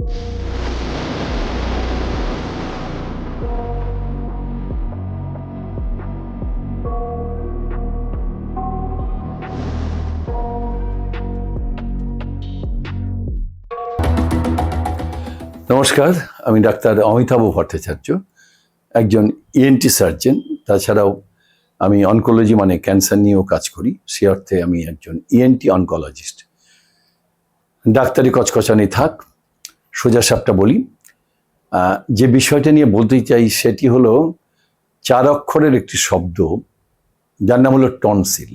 নমস্কার, আমি ডাক্তার অমিতাভ ভট্টাচার্য, একজন ইএনটি সার্জন তাছাড়াও আমি অনকোলজি মানে ক্যান্সার নিয়েও কাজ করি সে অর্থে আমি একজন E ইএনটি অনকোলজিস্ট ডাক্তারি কচকচানি থাক সোজা সাপটা বলি। যে বিষয়টা নিয়ে বলতে চাই সেটি হলো চার অক্ষরের একটি শব্দ, যার নাম হলো টনসিল।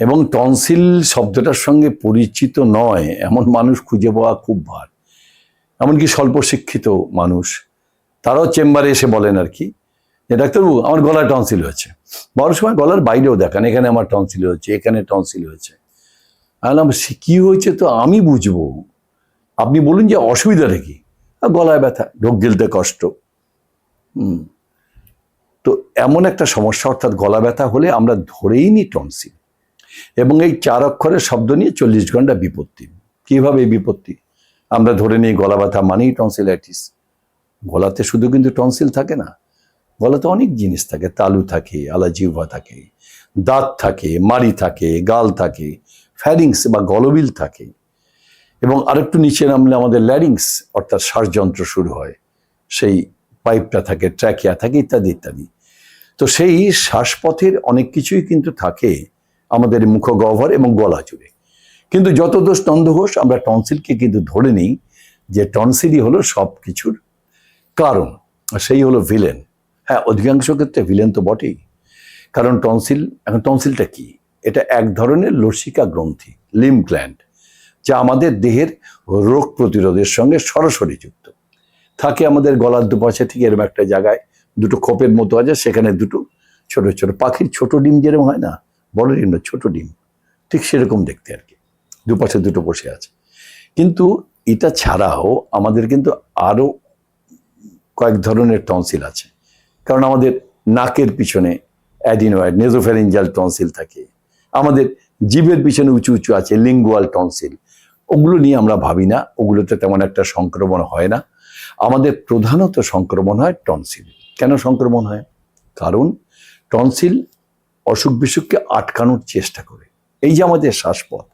এবং টনসিল শব্দটার সঙ্গে পরিচিত নয়, এমন মানুষ খুঁজে পাওয়া খুব ভার। এমনকি স্বল্প শিক্ষিত মানুষ, তারাও চেম্বারে এসে বলেন আর কি যে, ডাক্তারবাবু, আমার গলায় টনসিল হয়েছে। বড় সময় গলার বাইরেও দেখান, এখানে আমার টনসিল হয়েছে, এখানে টনসিল হয়েছে। আলাম সে কি হয়েছে তো আমি বুঝব? আপনি বলুন যে অসুবিধাটা কি? গলায় ব্যথা, ঢোক গিলতে কষ্ট। হুম। তো এমন একটা সমস্যা, অর্থাৎ গলা ব্যথা হলে আমরা ধরেই নিই টনসিল। এবং এই চার অক্ষরের শব্দ নিয়ে চল্লিশ ঘণ্টা বিপত্তি। কীভাবে এই বিপত্তি? আমরা ধরে নিই গলা ব্যথা মানেই টনসিল টনসিলাইটিস। গলাতে শুধু কিন্তু টনসিল থাকে না, গলাতে অনেক জিনিস থাকে। তালু থাকে আলাজিহ্বা থাকে, দাঁত থাকে, মাড়ি থাকে, গাল থাকে, ফ্যারিংস বা গলবিল থাকে। এবং আরেকটু নিচে নামলে আমাদের ল্যারিংস, অর্থাৎ শ্বাসযন্ত্র শুরু হয়। সেই পাইপটা থাকে, ট্র্যাকিয়া থাকে, ইত্যাদি ইত্যাদি। তো সেই শ্বাসপথের অনেক কিছুই কিন্তু থাকে আমাদের মুখগহ্বর এবং গলা জুড়ে। কিন্তু যত দোষ দ্বন্দ্বঘোষ আমরা টনসিলকে কিন্তু ধরে নিই যে টনসিলই হলো সব কিছুর কারণ সেই হলো ভিলেন। হ্যাঁ অধিকাংশ ক্ষেত্রে ভিলেন তো বটেই। কারণ টনসিল, এখন টনসিলটা কি? এটা এক ধরনের লসিকা গ্রন্থি, লিম গ্ল্যান্ড। যা আমাদের দেহের রোগ প্রতিরোধের সঙ্গে সরাসরি যুক্ত। থাকে আমাদের গলার দুপাশে, ঠিক এরকম একটা জায়গায় দুটো খোপের মতো আছে, সেখানে দুটো ছোট ছোট পাখির ছোট ডিম যেরকম হয় না, বড় ডিম না, ছোট ডিম, ঠিক সেরকম দেখতে আর কি। দুপাশে দুটো বসে আছে। কিন্তু এটা ছাড়াও আমাদের কিন্তু আরও কয়েক ধরনের টনসিল আছে। কারণ আমাদের নাকের পিছনে অ্যাডিনয়েড নেজোফেরেঞ্জাল টনসিল থাকে। আমাদের জীবের পিছনে উঁচু উঁচু আছে লিঙ্গুয়াল টনসিল ওগুলো নিয়ে আমরা ভাবি না, ওগুলোতে তেমন একটা সংক্রমণ হয় না। আমাদের প্রধানত সংক্রমণ হয় টনসিল। কেন সংক্রমণ হয়? কারণ টনসিল অসুখ বিসুখকে আটকানোর চেষ্টা করে। এই যে আমাদের শ্বাসপথ,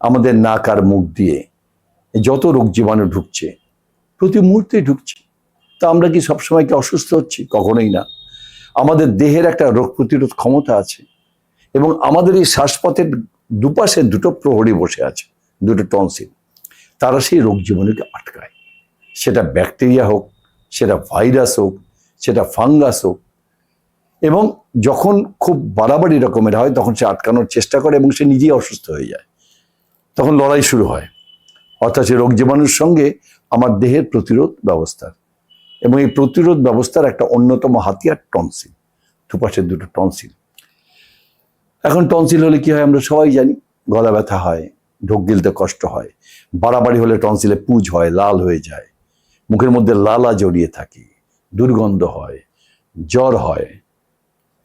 আমাদের নাক আর মুখ দিয়ে যত রোগ জীবাণু ঢুকছে, প্রতি মুহূর্তে ঢুকছে। তা আমরা কি সবসময় কি অসুস্থ হচ্ছি? কখনোই না। আমাদের দেহের একটা রোগ প্রতিরোধ ক্ষমতা আছে এবং আমাদের এই শ্বাসপথের দুপাশে দুটো প্রহরী বসে আছে। দুটো টনসিল। তারা সেই রোগ জীবাণুকে আটকায়। সেটা ব্যাকটেরিয়া হোক, সেটা ভাইরাস হোক, সেটা ফাঙ্গাস হোক এবং যখন খুব বাড়াবাড়ি রকমের হয়, তখন সে আটকানোর চেষ্টা করে এবং সে নিজেই অসুস্থ হয়ে যায়। তখন লড়াই শুরু হয়। অর্থাৎ সে রোগ জীবাণুর সঙ্গে আমার দেহের প্রতিরোধ ব্যবস্থার এবং এই প্রতিরোধ ব্যবস্থার একটা অন্যতম হাতিয়ার টনসিল। দুপাশের দুটো টনসিল। এখন টনসিল হলে কি হয় আমরা সবাই জানি, গলা ব্যথা হয় ঢোক গিলতে কষ্ট হয়। বাড়াবাড়ি হলে টনসিলে পুজ হয়, লাল হয়ে যায়। মুখের মধ্যে লালা জড়িয়ে থাকে, দুর্গন্ধ হয়, জ্বর হয়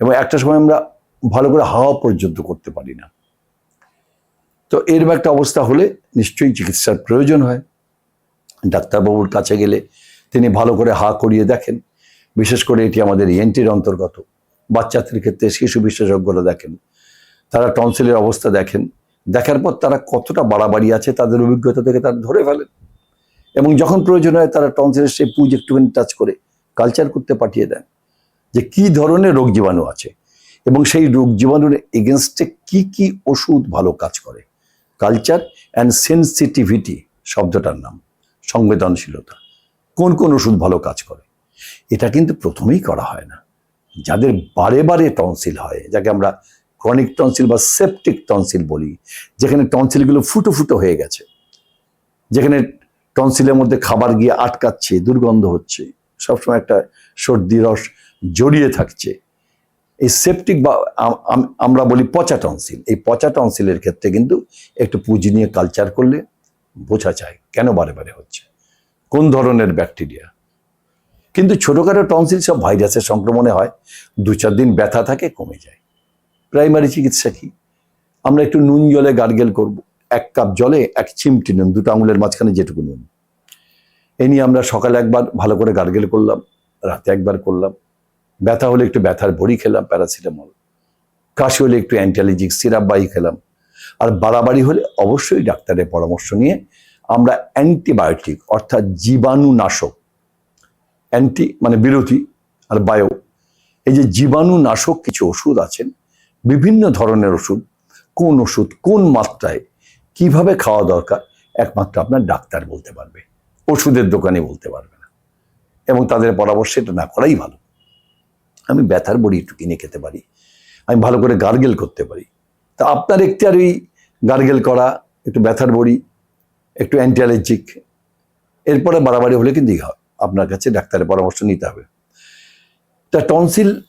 এবং একটা সময় আমরা ভালো করে হাওয়া পর্যন্ত করতে পারি না। তো এরকম একটা অবস্থা হলে নিশ্চয়ই চিকিৎসার প্রয়োজন হয়। ডাক্তারবাবুর কাছে গেলে তিনি ভালো করে হা করিয়ে দেখেন। বিশেষ করে এটি আমাদের এনটির অন্তর্গত। বাচ্চাদের ক্ষেত্রে শিশু বিশেষজ্ঞরা দেখেন, তারা টনসিলের অবস্থা দেখেন দেখার পর তারা কতটা বাড়াবাড়ি আছে তাদের অভিজ্ঞতা থেকে তারা ধরে ফেলেন এবং যখন প্রয়োজন হয় তারা টনসিলের সেই পুজ একটুখানি টাচ করে কালচার করতে পাঠিয়ে দেন যে কি ধরনের রোগ জীবাণু আছে এবং সেই রোগ জীবাণুর এগেনস্টে কি কি ওষুধ ভালো কাজ করে। কালচার অ্যান্ড সেন্সিটিভিটি শব্দটার নাম, সংবেদনশীলতা, কোন কোন ওষুধ ভালো কাজ করে। এটা কিন্তু প্রথমেই করা হয় না। যাদের বারে বারে টনসিল হয়, যাকে আমরা ক্রনিক টনসিল বা সেপটিক টনসিল বলি, যেখানে টনসিলগুলো ফুটো ফুটো হয়ে গেছে। যেখানে টনসিলের মধ্যে খাবার গিয়ে আটকাচ্ছে, দুর্গন্ধ হচ্ছে, সবসময় একটা সর্দি, রস জড়িয়ে থাকছে। এই সেপটিক বা আম- আম- আমরা বলি পচা টনসিল এই পচা টনসিলের ক্ষেত্রে কিন্তু একটু পুঁজি নিয়ে কালচার করলে বোঝা যায় কেন বারে বারে হচ্ছে। কোন ধরনের ব্যাকটেরিয়া কিন্তু ছোটোখাটো টনসিল সব ভাইরাসের সংক্রমণে হয় দু চার দিন ব্যথা থাকে, কমে যায়। প্রাইমারি চিকিৎসা কি? আমরা একটু নুন জলে গার্গেল করব। এক কাপ জলে এক চিমটি নুন, দুটো আঙুলের মাঝখানে যেটুকু নুন। এ নিয়ে আমরা সকালে একবার ভালো করে গার্গেল করলাম, রাতে একবার করলাম। ব্যথা হলে একটু ব্যথার বড়ি খেলাম, প্যারাসিটামল। কাশি হলে একটু অ্যান্টিঅ্যালার্জিক সিরাপ বাই খেলাম। আর বাড়াবাড়ি হলে অবশ্যই ডাক্তারের পরামর্শ নিয়ে আমরা অ্যান্টিবায়োটিক, অর্থাৎ জীবাণুনাশক, অ্যান্টি মানে বিরোধী আর বায়ো, এই যে জীবাণুনাশক কিছু ওষুধ আছেন বিভিন্ন ধরনের ওষুধ, কোন ওষুধ, কোন মাত্রায়, কীভাবে খাওয়া দরকার, একমাত্র আপনার ডাক্তার বলতে পারবে। ওষুধের দোকানে বলতে পারবে না। এবং তাদের পরামর্শ এটা না করাই ভালো। আমি ব্যথার বড়ি একটু কিনে খেতে পারি। আমি ভালো করে গার্গেল করতে পারি। তা আপনার একটি আর ওই গার্গেল করা, একটু ব্যথার বড়ি, একটু অ্যান্টি অ্যালার্জিক এরপরে বাড়াবাড়ি হলে কিন্তু আপনার কাছে ডাক্তারের পরামর্শ নিতে হবে। তা টনসিল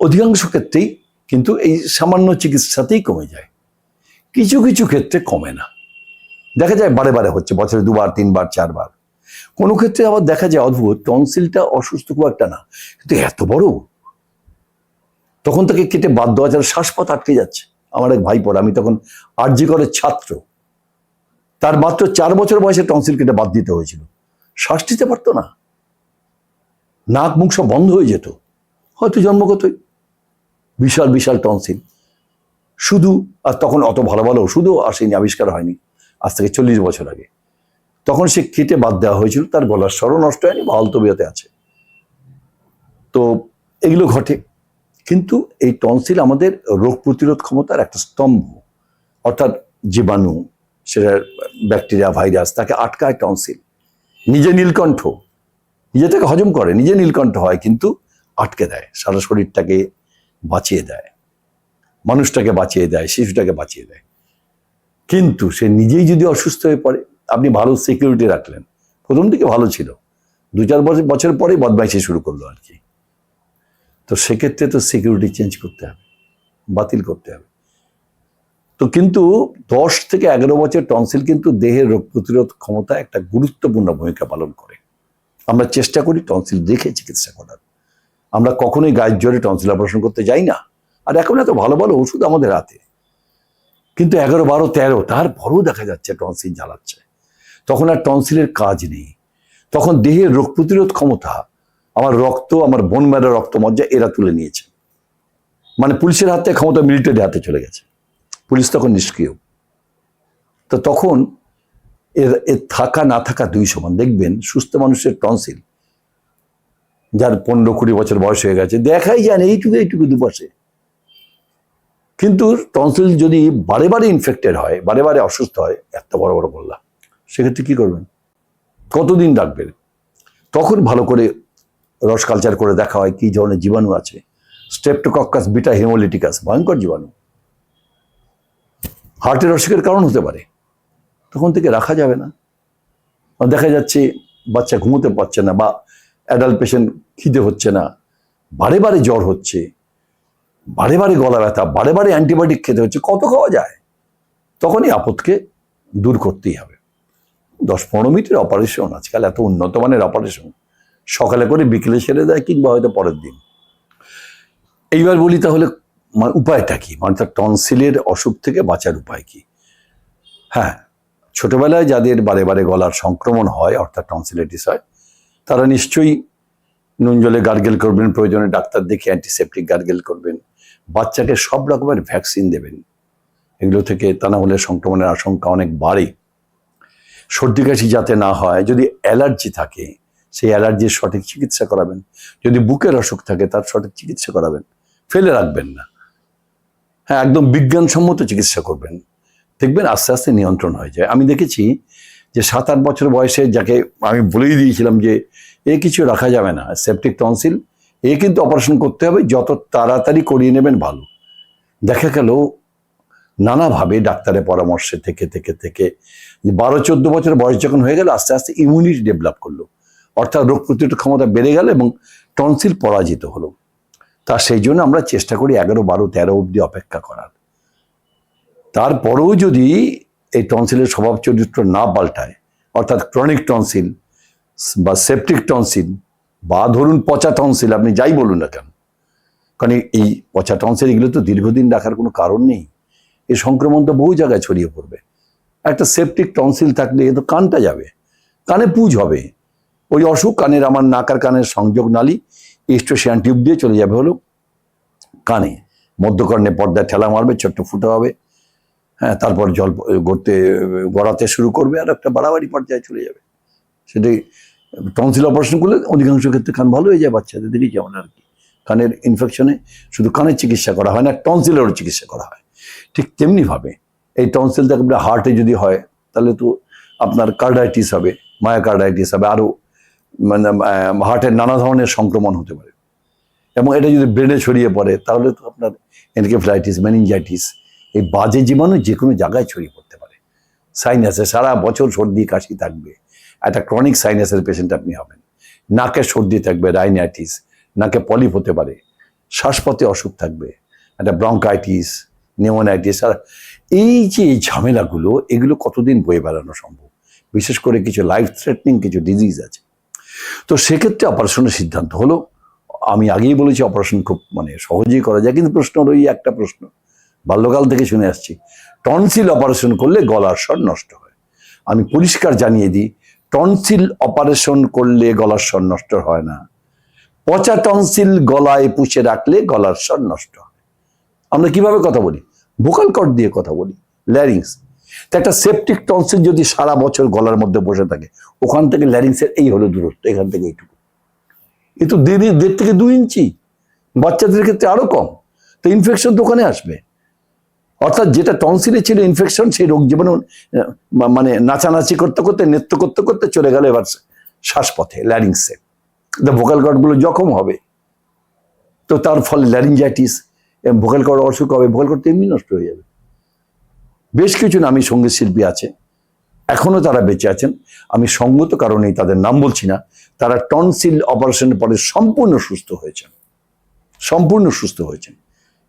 অধিকাংশ ক্ষেত্রেই কিন্তু এই সামান্য চিকিৎসাতেই কমে যায়। কিছু কিছু ক্ষেত্রে কমে না। দেখা যায় বারে বারে হচ্ছে, বছরে দুবার, তিনবার, চারবার। কোনো ক্ষেত্রে আবার দেখা যায়, অদ্ভুত, টনসিলটা অসুস্থ খুব একটা না, কিন্তু এত বড়? তখন তাকে কেটে বাদ দেওয়া যায়, শ্বাসপথ আটকে যাচ্ছে। আমার এক ভাই পড়ে, আমি তখন আরজি করের ছাত্র। তার মাত্র চার বছর বয়সে টনসিল কেটে বাদ দিতে হয়েছিল। শ্বাস দিতে পারতো না। নাক, মুখ সব বন্ধ হয়ে যেত। হয়তো জন্মগতই। বিশাল বিশাল টনসিল। শুধু, আর তখন অত ভালো ভালো ওষুধও আসেনি, আবিষ্কার হয়নি, আজ থেকে চল্লিশ বছর আগে। তখন সে কেটে বাদ দেওয়া হয়েছিল, তার গলার স্বরও নষ্ট হয়নি, বা তবিয়তে আছে। তো এগুলো ঘটে। কিন্তু এই টনসিল আমাদের রোগ প্রতিরোধ ক্ষমতার একটা স্তম্ভ। অর্থাৎ জীবাণু, সেটা ব্যাকটেরিয়া, ভাইরাস, তাকে আটকায় টনসিল। নিজে নীলকণ্ঠ। নিজে থেকে হজম করে, নিজে নীলকণ্ঠ হয়, কিন্তু আটকে দেয়। সারা শরীরটাকে বাঁচিয়ে দেয়। মানুষটাকে বাঁচিয়ে দেয়, শিশুটাকে বাঁচিয়ে দেয়। কিন্তু সে নিজেই যদি অসুস্থ হয়ে পড়ে, আপনি ভালো সিকিউরিটি রাখলেন। প্রথম দিকে ভালো ছিল। দু চার বছর বছর পরেই বদমাইশি শুরু করল আর কি। তো সেক্ষেত্রে তো সিকিউরিটি চেঞ্জ করতে হবে, বাতিল করতে হবে। তো কিন্তু দশ থেকে এগারো বছর টনসিল কিন্তু দেহের রোগ প্রতিরোধ ক্ষমতা একটা গুরুত্বপূর্ণ ভূমিকা পালন করে। আমরা চেষ্টা করি টনসিল দেখে চিকিৎসা করার। আমরা কখনোই গায়ের জোরে টনসিল অপারেশন করতে যাই না। আর এখন এত ভালো ভালো ওষুধ আমাদের হাতে। কিন্তু এগারো, বারো, তেরো তারপরও দেখা যাচ্ছে টনসিল জ্বালাচ্ছে। তখন আর টনসিলের কাজ নেই। তখন দেহের রোগ প্রতিরোধ ক্ষমতা, আমার রক্ত, আমার বোন ম্যারা রক্ত মজ্জা এরা তুলে নিয়েছে। মানে পুলিশের হাতে ক্ষমতা মিলিটারি হাতে চলে গেছে। পুলিশ তখন নিষ্ক্রিয়। তো তখন এর এর থাকা, না থাকা দুই সমান। দেখবেন সুস্থ মানুষের টনসিল যার পনেরো কুড়ি বছর বয়স হয়ে গেছে, দেখাই যায় এইটুকু এইটুকু দুপাশে কিন্তু টনসিল যদি বারে বারে ইনফেক্টেড হয়, বারে বারে অসুস্থ হয়, এত বড় বড় বললাম সেক্ষেত্রে কি করবেন? কতদিন রাখবেন? তখন ভালো করে রস কালচার করে দেখা হয় কি ধরনের জীবাণু আছে। স্টেপটোকক্কাস বিটা হেমোলিটিকাস ভয়ঙ্কর জীবাণু। হার্টের অসুখের কারণ হতে পারে। তখন থেকে রাখা যাবে না। দেখা যাচ্ছে বাচ্চা ঘুমোতে পারছে না বা অ্যাডাল্ট পেশেন্ট খিদে হচ্ছে না, বারে বারে জ্বর হচ্ছে, বারে বারে গলা ব্যথা, বারে বারে অ্যান্টিবায়োটিক খেতে হচ্ছে, কত খাওয়া যায়? তখনই আপদকে দূর করতেই হবে। দশ পনেরো মিনিটের অপারেশন আজকাল এত উন্নত মানের অপারেশন সকালে করে বিকেলে সেরে দেয় কিংবা হয়তো পরের দিন। এইবার বলি তাহলে উপায়টা কি? মানে তার টনসিলের অসুখ থেকে বাঁচার উপায় কি? হ্যাঁ ছোটবেলায় যাদের বারে বারে গলার সংক্রমণ হয়, অর্থাৎ টনসিলাইটিস হয় তারা নিশ্চয়ই নুন জলে গার্গেল করবেন, প্রয়োজনে ডাক্তার দেখে অ্যান্টিসেপটিক গার্গেল করবেন, বাচ্চাকে সব রকমের ভ্যাকসিন দেবেন। এগুলো থেকে তা না হলে সংক্রমণের আশঙ্কা অনেক বাড়ে। সর্দি কাশি যাতে না হয়, যদি অ্যালার্জি থাকে, সেই অ্যালার্জির সঠিক চিকিৎসা করাবেন। যদি বুকের অসুখ থাকে, তার সঠিক চিকিৎসা করাবেন। ফেলে রাখবেন না। হ্যাঁ একদম বিজ্ঞানসম্মত চিকিৎসা করবেন। দেখবেন আস্তে আস্তে নিয়ন্ত্রণ হয়ে যায়। আমি দেখেছি যে সাত আট বছর বয়সে যাকে আমি বলেই দিয়েছিলাম যে এ কিছু রাখা যাবে না সেপটিক টনসিল এ কিন্তু অপারেশন করতে হবে, যত তাড়াতাড়ি করিয়ে নেবেন ভালো। দেখা গেল নানাভাবে ডাক্তারের পরামর্শে থেকে থেকে থেকে বারো চোদ্দ বছর বয়স যখন হয়ে গেল, আস্তে আস্তে ইমিউনিটি ডেভেলপ করল। অর্থাৎ রোগ প্রতিরোধ ক্ষমতা বেড়ে গেল এবং টনসিল পরাজিত হলো। তা সেই জন্য আমরা চেষ্টা করি এগারো, বারো, তেরো অবধি অপেক্ষা করার। তারপরেও যদি এই টনসিলের স্বভাব চরিত্র না পাল্টায়। অর্থাৎ ক্রনিক টনসিল বা সেপটিক টনসিল বা ধরুন পচা টনসিল, আপনি যাই বলুন না কেন। কারণ এই- পচা টনসিল এগুলো তো দীর্ঘদিন রাখার কোনো কারণ নেই। এই সংক্রমণ তো বহু জায়গায় ছড়িয়ে পড়বে। একটা সেপটিক টনসিল থাকলে এ তো কানটা যাবে, কানে পুজ হবে। ওই অসুখ কানের, আমার নাকার কানের সংযোগ নালী ইস্টোশিয়ান টিউব দিয়ে চলে যাবে হলো কানে। মধ্যকর্ণে পর্দায় ঠেলা মারবে, ছোট্ট ফুটো হবে। হ্যাঁ তারপর জল গড়তে, গড়াতে শুরু করবে আর একটা বাড়াবাড়ি পর্যায়ে চলে যাবে। সেটাই টনসিল অপারেশন করলে অধিকাংশ ক্ষেত্রে কান ভালো হয়ে যায়, বাচ্চাদের দেখি যেমন আর কি। কানের ইনফেকশনে শুধু কানের চিকিৎসা করা হয় না টনসিলেরও চিকিৎসা করা হয়। ঠিক তেমনিভাবে এই টনসিল দেখবে হার্টে যদি হয়, তাহলে তো আপনার কার্ডাইটিস হবে মায়াকার্ডাইটিস হবে, আরও মানে হার্টের নানা ধরনের সংক্রমণ হতে পারে। এবং এটা যদি ব্রেনে ছড়িয়ে পড়ে, তাহলে তো আপনার এনকেফ্লাইটিস মেনিনজাইটিস এই বাজে জীবাণু যে কোনো জায়গায় ছড়িয়ে পড়তে পারে। সাইনাসে সারা বছর সর্দি, কাশি থাকবে। একটা ক্রনিক সাইনাসের পেশেন্ট আপনি হবেন। নাকে সর্দি থাকবে রাইনাইটিস নাকে পলিপ হতে পারে। শ্বাসপথে অসুখ থাকবে, একটা ব্রঙ্কাইটিস নেমোনাইটিস আর এই যে ঝামেলাগুলো, এগুলো কতদিন বয়ে বেড়ানো সম্ভব? বিশেষ করে কিছু লাইফ থ্রেটনিং কিছু ডিজিজ আছে। তো সেক্ষেত্রে অপারেশনের সিদ্ধান্ত হলো। আমি আগেই বলেছি অপারেশন খুব মানে সহজেই করা যায়, কিন্তু প্রশ্ন এই একটা প্রশ্ন। বাল্যকাল থেকে শুনে আসছি। টনসিল অপারেশন করলে গলার স্বর নষ্ট হয়। আমি পরিষ্কার জানিয়ে দিই, টনসিল অপারেশন করলে গলার স্বর নষ্ট হয় না। পচা টনসিল গলায় পুষে রাখলে গলার স্বর নষ্ট হয়। আমরা কীভাবে কথা বলি? ভোকাল কর্ড দিয়ে কথা বলি ল্যারিংস তো একটা সেপটিক টনসিল যদি সারা বছর গলার মধ্যে বসে থাকে, ওখান থেকে ল্যারিংসের এই হলো দূরত্ব, এখান থেকে এইটুকু। এ তো দেড় থেকে দু ইঞ্চি, বাচ্চাদের ক্ষেত্রে আরও কম। তো ইনফেকশন তো ওখানে আসবে। অর্থাৎ যেটা টনসিলে ছিল ইনফেকশন সেই রোগ জীবাণু মানে নাচানাচি করতে করতে, নৃত্য করতে করতে চলে গেল এবার শ্বাসপথে ল্যারিংসে ভোকাল কর্ডগুলো জখম হবে। তো তার ফলে ল্যারিঞ্জাইটিস ভোকাল কর্ড অসুখ হবে ভোকাল কর্ড এমনি নষ্ট হয়ে যাবে। বেশ কিছু নামী সংগীত শিল্পী আছে, এখনও তারা বেঁচে আছেন। আমি সঙ্গত কারণেই তাদের নাম বলছি না, তারা টনসিল অপারেশনের পরে সম্পূর্ণ সুস্থ হয়েছেন। সম্পূর্ণ সুস্থ হয়েছেন।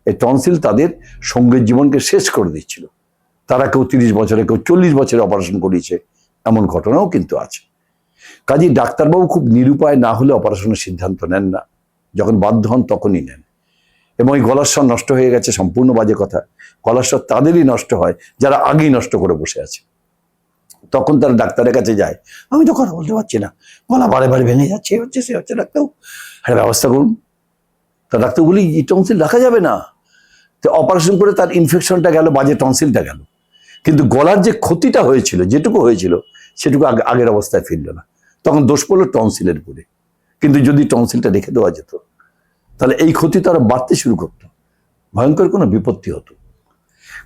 এই টনসিল তাদের সংগীত জীবনকে শেষ করে দিচ্ছিল। তারা কেউ তিরিশ বছরে, কেউ চল্লিশ বছরে অপারেশন করিয়েছে, এমন ঘটনাও কিন্তু আছে। কাজী ডাক্তারবাবু খুব নিরুপায় না হলে অপারেশনের সিদ্ধান্ত নেন না। যখন বাধ্য হন তখনই নেন। এবং এই গলার স্বর নষ্ট হয়ে গেছে, সম্পূর্ণ বাজে কথা। গলার স্বর তাদেরই নষ্ট হয়, যারা আগেই নষ্ট করে বসে আছে। তখন তারা ডাক্তারের কাছে যায়, আমি তো কথা বলতে পারছি না। গলা বারে বারে ভেঙে যাচ্ছে হচ্ছে, সে হচ্ছে ডাক্তার হ্যাঁ ব্যবস্থা করুন। তা ডাক্তার বলি, এই টনসিল রাখা যাবে না। তো অপারেশন করে তার ইনফেকশনটা গেল, বাজে টনসিলটা গেল। কিন্তু গলার যে ক্ষতিটা হয়েছিল, যেটুকু হয়েছিল, সেটুকু আগে- আগের অবস্থায় ফিরল না। তখন দোষ পড়ল টনসিলের উপরে। কিন্তু যদি টনসিলটা রেখে দেওয়া যেত, তাহলে এই ক্ষতি তো তারা বাড়তে শুরু করতো। ভয়ঙ্কর কোনো বিপত্তি হতো।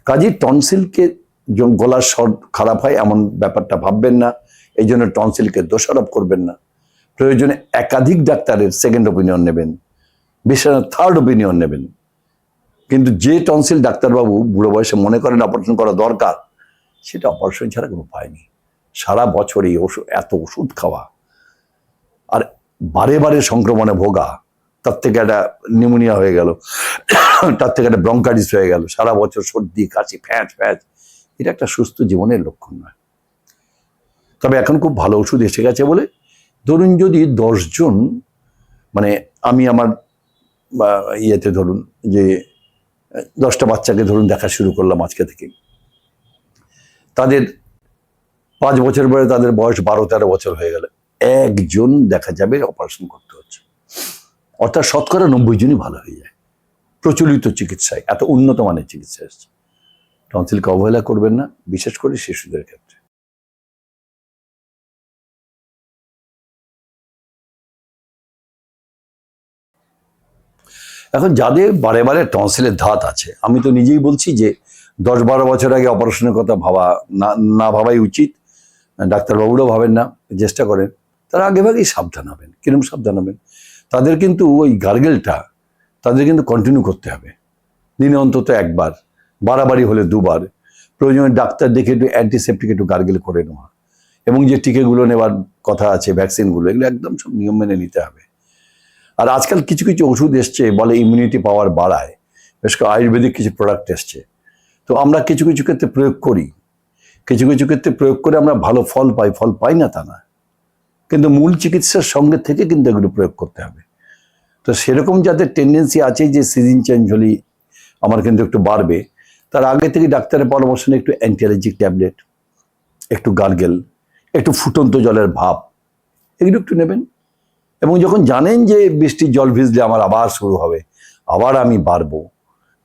কাজী টনসিলকে গলার স্বর খারাপ হয়, এমন ব্যাপারটা ভাববেন না। এই জন্য টনসিলকে দোষারোপ করবেন না। প্রয়োজনে একাধিক ডাক্তারের সেকেন্ড ওপিনিয়ন নেবেন। বিশেষ থার্ড ওপিনিয়ন নেবেন। কিন্তু যে টনসিল ডাক্তারবাবু বুড়ো বয়সে মনে করেন অপারেশন করা দরকার, সেটা অপারেশন ছাড়া কোনো উপায় নেই। সারা বছর এই ওষুধ, এত ওষুধ খাওয়া। আর বারে বারে সংক্রমণে ভোগা, তার থেকে একটা নিউমোনিয়া হয়ে গেল, তার থেকে একটা ব্রঙ্কাইটিস হয়ে গেল, সারা বছর সর্দি, কাশি, ফ্যাঁচ ফ্যাঁচ। এটা একটা সুস্থ জীবনের লক্ষণ নয়। তবে এখন খুব ভালো ওষুধ এসে গেছে বলে, ধরুন যদি দশজন মানে আমি আমার ইয়েতে ধরুন যে দশটা বাচ্চাকে ধরুন দেখা শুরু করলাম আজকে থেকে। তাদের পাঁচ বছর পরে তাদের বয়স বারো, তেরো বছর হয়ে গেল। একজন দেখা যাবে অপারেশন করতে হচ্ছে। অর্থাৎ শতকরা নব্বই জনই ভালো হয়ে যায়। প্রচলিত চিকিৎসায়, এত উন্নত মানের চিকিৎসা এসছে। টনসিলকে অবহেলা করবেন না, বিশেষ করে শিশুদের ক্ষেত্রে এখন যাদের বারে বারে টনসিলের ধাত আছে, আমি তো নিজেই বলছি যে দশ বারো বছর আগে অপারেশনের কথা ভাবা না না ভাবাই উচিত। ডাক্তারবাবুরাও ভাবেন না, চেষ্টা করেন। তারা আগে ভাগেই সাবধান হবেন, কিরম সাবধান হবেন? তাদের কিন্তু ওই গার্গেলটা, তাদের কিন্তু কন্টিনিউ করতে হবে। দিনে অন্তত একবার, বাড়াবাড়ি হলে দুবার। প্রয়োজনে ডাক্তার দেখে একটু অ্যান্টিসেপ্টিক একটু গার্গেল করে নেওয়া। এবং যে টিকেগুলো নেওয়ার কথা আছে ভ্যাকসিনগুলো এগুলো একদম সব নিয়ম মেনে নিতে হবে। আর আজকাল কিছু কিছু ওষুধ এসছে, বলে ইমিউনিটি পাওয়ার বাড়ায়। বেশ করে আয়ুর্বেদিক কিছু প্রোডাক্ট এসছে। তো আমরা কিছু কিছু ক্ষেত্রে প্রয়োগ করি। কিছু কিছু ক্ষেত্রে প্রয়োগ করে আমরা ভালো ফল পাই ফল পাই না তা না। কিন্তু মূল চিকিৎসার সঙ্গে থেকে কিন্তু এগুলো প্রয়োগ করতে হবে। তো সেরকম যাদের টেন্ডেন্সি আছে যে সিজন চেঞ্জ হলেই আমার কিন্তু একটু বাড়বে, তার আগে থেকে ডাক্তারের পরামর্শ নিয়ে একটু অ্যান্টি অ্যালার্জিক ট্যাবলেট একটু গার্গেল একটু ফুটন্ত জলের ভাব এগুলো একটু নেবেন। এবং যখন জানেন যে বৃষ্টির জল ভিজলে আমার আবার শুরু হবে আবার আমি বাড়বো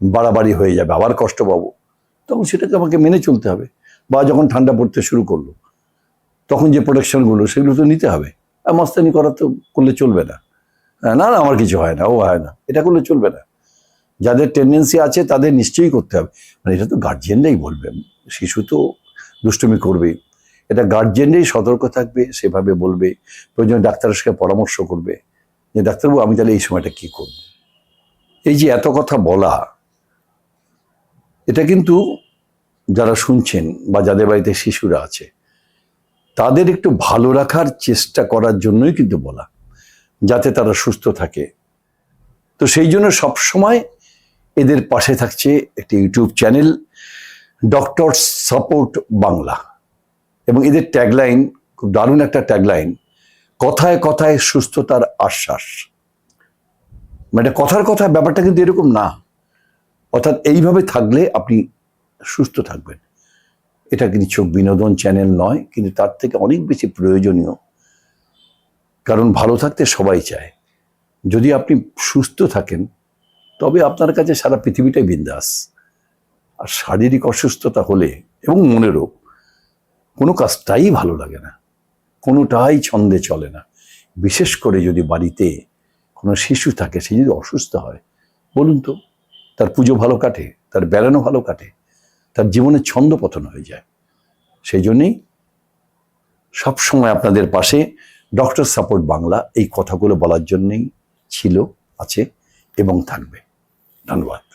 বাড়াবাড়ি হয়ে যাবে আবার কষ্ট পাবো তখন সেটাকে আমাকে মেনে চলতে হবে। বা যখন ঠান্ডা পড়তে শুরু করল তখন যে প্রোটেকশনগুলো সেগুলো তো নিতে হবে। আর মস্তানি করা তো করলে চলবে না। হ্যাঁ, না না আমার কিছু হয় না ও হয় না এটা করলে চলবে না। যাদের টেন্ডেন্সি আছে তাদের নিশ্চয়ই করতে হবে। মানে এটা তো গার্জিয়ানরাই বলবে শিশু তো দুষ্টুমি করবে এটা গার্জেনরাই সতর্ক থাকবে, সেভাবে বলবে, প্রয়োজন ডাক্তারের সঙ্গে পরামর্শ করবে, যে, ডাক্তারবাবু, আমি তাহলে এই সময়টা কি করব? এই যে, এত কথা বলা, এটা কিন্তু যারা শুনছেন বা যাদের বাড়িতে শিশুরা আছে, তাদের একটু ভালো রাখার চেষ্টা করার জন্যই কিন্তু বলা, যাতে তারা সুস্থ থাকে। তো সেই জন্য সবসময় এদের পাশে থাকছে একটি YouTube channel doctor support Bangla. এবং এদের ট্যাগলাইন খুব দারুণ একটা ট্যাগলাইন কথায় কথায় সুস্থতার আশ্বাস। মানে কথার কথা, ব্যাপারটা কিন্তু এরকম না। অর্থাৎ এইভাবে থাকলে আপনি সুস্থ থাকবেন। এটা চোখ বিনোদন চ্যানেল নয়, কিন্তু তার থেকে অনেক বেশি প্রয়োজনীয়। কারণ ভালো থাকতে সবাই চায়। যদি আপনি সুস্থ থাকেন, তবে আপনার কাছে সারা পৃথিবীটাই বিন্দাস। আর শারীরিক অসুস্থতা হলে এবং মনেরও কোনো কাজটাই ভালো লাগে না। কোনোটাই ছন্দে চলে না। বিশেষ করে যদি বাড়িতে কোনো শিশু থাকে, সে যদি অসুস্থ হয়, বলুন তো, তার পুজো ভালো কাটে, তার বেড়ানো ভালো কাটে, তার জীবনের ছন্দ পতন হয়ে যায়। সেই জন্যেই সবসময় আপনাদের পাশে ডক্টর সাপোর্ট বাংলা এই কথাগুলো বলার জন্যেই ছিল, আছে এবং থাকবে। ধন্যবাদ।